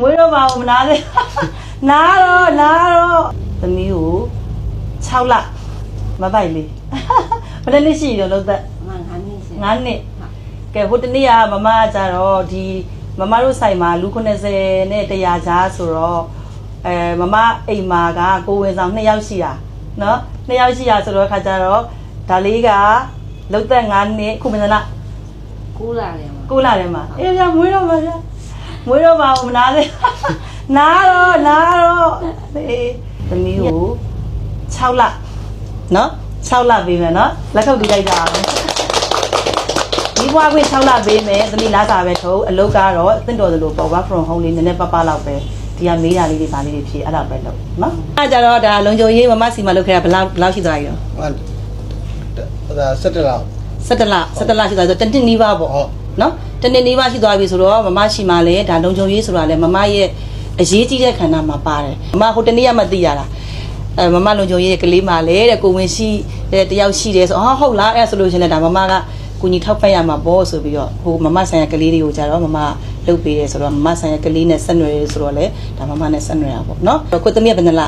မွေးတော့ပါဦးမနာသေးနားတော့နားတော့သမီးကို6လမပိုက်လေးဘယ်နှစ်နှစ်ရှိရောလုံးသက် မှန်ငါနည်းစ 9နှစ်ကဲဟိုတနေ့ကမမကကြတော့ဒီမမတို့ဆိုင်မှာလူ90နဲ့100ကြားဆိုတော့အဲမမအိမ်မာကကိုဝင်ဆောင်2ယောက်ရှိတာเนาะ2ယောက်ရှိတာဆိုတော့ခါကြတော့ဒါလေးကလုံးသက်9နှစ်ခုမင်းလား ကူလာတယ်မှာ ကိုလာတယ်မှာအေးဗျာမွေးတော့ပါဗျာ မွေးတော့ပါဦးမနာသေးနားတော့နားတော့အေးသမီးကို6လနော်6လပေးမယ်နော်လက်ခုပ်တီးလိုက်တာဒီဘွားခွင့်6လပေးမယ်သမီးလားစာပဲထုတ်အလုပ်ကတော့အသင့်တော်သလိုပေါ့ work from home လေးနည်းနည်းပပလောက်ပဲဒီကမေးတာလေးတွေပါလေးတွေဖြည့်အဲ့ဒါပဲလုပ်နော်အဲ့ကြတော့ဒါလုံခြုံရေးမမစီမလုပ်ခဲ့တာဘယ်လောက်ဘယ်လောက်ရှိသွားပြီတော့ဟိုဒါ17လောက်17လ17လရှိသွားဆိုတနှစ်နီးပါးပေါ့ဟုတ် နော်တနေ့နေ့မှရှိသွားပြီဆိုတော့မမရှိမှလည်းဒါလုံခြုံရေးဆိုတာလည်းမမရဲ့အရေးကြီးတဲ့ခန္ဓာမှာပါတယ်မမဟိုတနေ့ကမှသိရတာအဲမမလုံခြုံရေးရဲ့ကလေးမှလည်းတဲ့ကိုဝင်ရှိတဲ့တယောက်ရှိတယ်ဆိုဟာဟုတ်လားအဲ့ဒါဆိုလို့ရှရင်လည်းဒါမမကကိုကြီးထောက်ပတ်ရမှာပေါ့ဆိုပြီးတော့ဟိုမမဆိုင်ရာကလေးတွေကိုကြတော့မမလှုပ်ပေးတယ်ဆိုတော့မမဆိုင်ရာကလေးနဲ့ဆက်နွယ်ရဲဆိုတော့လေဒါမမနဲ့ဆက်နွယ်ရပါပေါ့နော်ကိုသမီးကဘယ်နှလ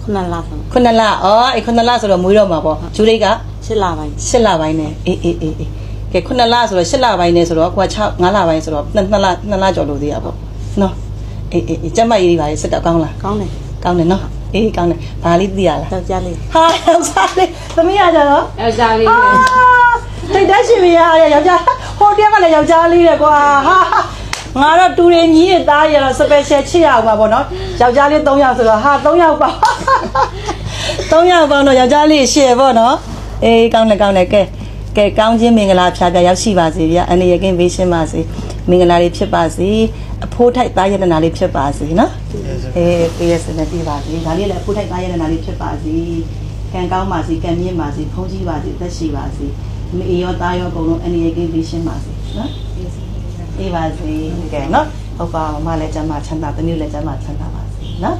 ခုနလဆုံးခုနှစ်လအော်အဲ့ခုနှစ်လဆိုတော့မွေးတော့မှာပေါ့ဂျူရိတ်ကရှစ်လပိုင်း8လပိုင်းနဲ့အေးအေးအေးအေး ကဲ9လဆိုတော့8လပိုင်းနဲ့ဆိုတော့ကိုက6 9လပိုင်းဆိုတော့2လ2လကျော်လို့သေးရပေါ့နော်အေးအေးအေးကျမကြီးတွေပါလေစစ်တော့ကောင်းလားကောင်းတယ်ကောင်းတယ်နော်အေးကောင်းတယ်ဘာလေးသိရလားယောက်ျားလေးဟာယောက်ျားလေးသမီးရကြတော့ယောက်ျားလေးအာတိတ်တက်ရှင်မရယောက်ျားဟိုတည်းကလည်းယောက်ျားလေးတယ်ကွာဟာငါတော့တူရင်ကြီးရဲ့သားရတော့ special ချစ်ရအောင်ပါဗောနော်ယောက်ျားလေး3ယောက်ဆိုတော့ဟာ3ယောက်ပါ3ယောက်ပေါင်းတော့ယောက်ျားလေးရှယ်ဗောနော်အေးကောင်းတယ်ကောင်းတယ်ကဲ ကဲကောင်းခြင်းမင်္ဂလာဖြာဖြာရောက်ရှိပါစေဗျာအနေရကင်းဘေးရှင်းပါစေမင်္ဂလာတွေဖြစ်ပါစေအဖိုးထိုက်သားယတနာလေးဖြစ်ပါစေနော်အေးပေးရစနေပြပါစေဒါလေးလည်းအဖိုးထိုက်သားယတနာလေးဖြစ်ပါစေကံကောင်းပါစေကံမြင့်ပါစေဖုန်းကြီးပါစေသက်ရှိပါစေမအေရောသားရောအကုန်လုံးအနေရကင်းဘေးရှင်းပါစေနော်အေးပါစေကဲနော်ဟုတ်ပါမမလည်းကျမ်းမချမ်းသာတမျိုးလည်းကျမ်းမချမ်းသာပါစေနော်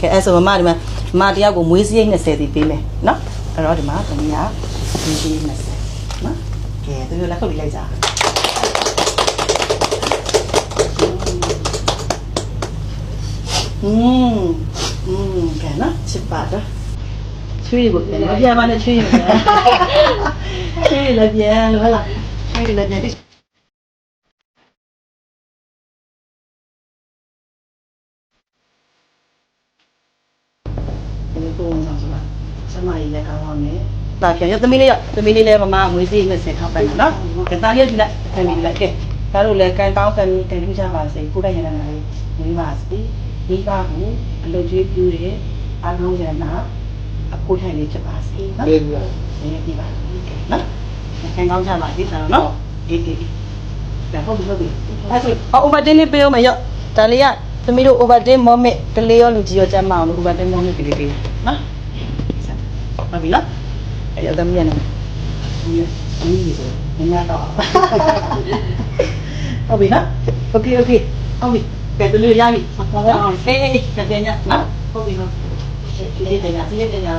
ကဲအဲ့ဆိုမမဒီမှာမမတယောက်ကိုမွေးစရိတ်20တီပေးမယ်နော်အဲ့တော့ဒီမှာတမီးက Hindi masay. Ma? Kaya tuyo lang ko ilay dyan. 음, 음, 괜찮 아? 집 봐 라. 추위 못 해. 러비아만의 추위 야. 추위 러비 아, 로 라. 추위 러비 아. ဘုံဆောင်ဆိုတာစမကြီးလည်းကောင်းပါမယ် တာပြန်ရသမီးလေးရသမီးလေးလည်းမမငွေစီး20ထောက်ပံ့နော်ကဲတာလေးဒီလိုက်ဖမ်မီလိုက်ကဲဒါတို့လည်းကန်ကောင်းဖမ်မီတင်ပြကြပါစေကိုယ်တိုင်ရတဲ့နေနေပါစေဒီပါဘူးအလုပ်ကျွေးပြူတယ်အလုံးရနာအဖိုးထိုင်လေးဖြစ်ပါစေနော်ပေးပြီးတော့ဒီပြပါနော်ကန်ကောင်းချပါစေတာနော်အေးအေးဒါဟုတ်ပြီဟုတ်ပြီအဲ့ဆိုအော် overtime လေးပေးအောင်မရော့ဒါလေးကသမီးတို့ overtime moment ကလေးရောလူကြီးရောကျမ်းမအောင်လို့ overtime moment ကလေးပေးနော်ဟုတ်ပြီနော်အဲ့ ရသမီးရနေဒီအမီးဆိုငါတော့ဟုတ်ပြီနော်โอเคโอเคဟုတ်ပြီကဲတလူရပြီဟုတ်ပါအောင်အေးအေးကဲညနော်ဟုတ်ပြီဟုတ်ဒီလေးတင်ရဒီလေးတင်ရ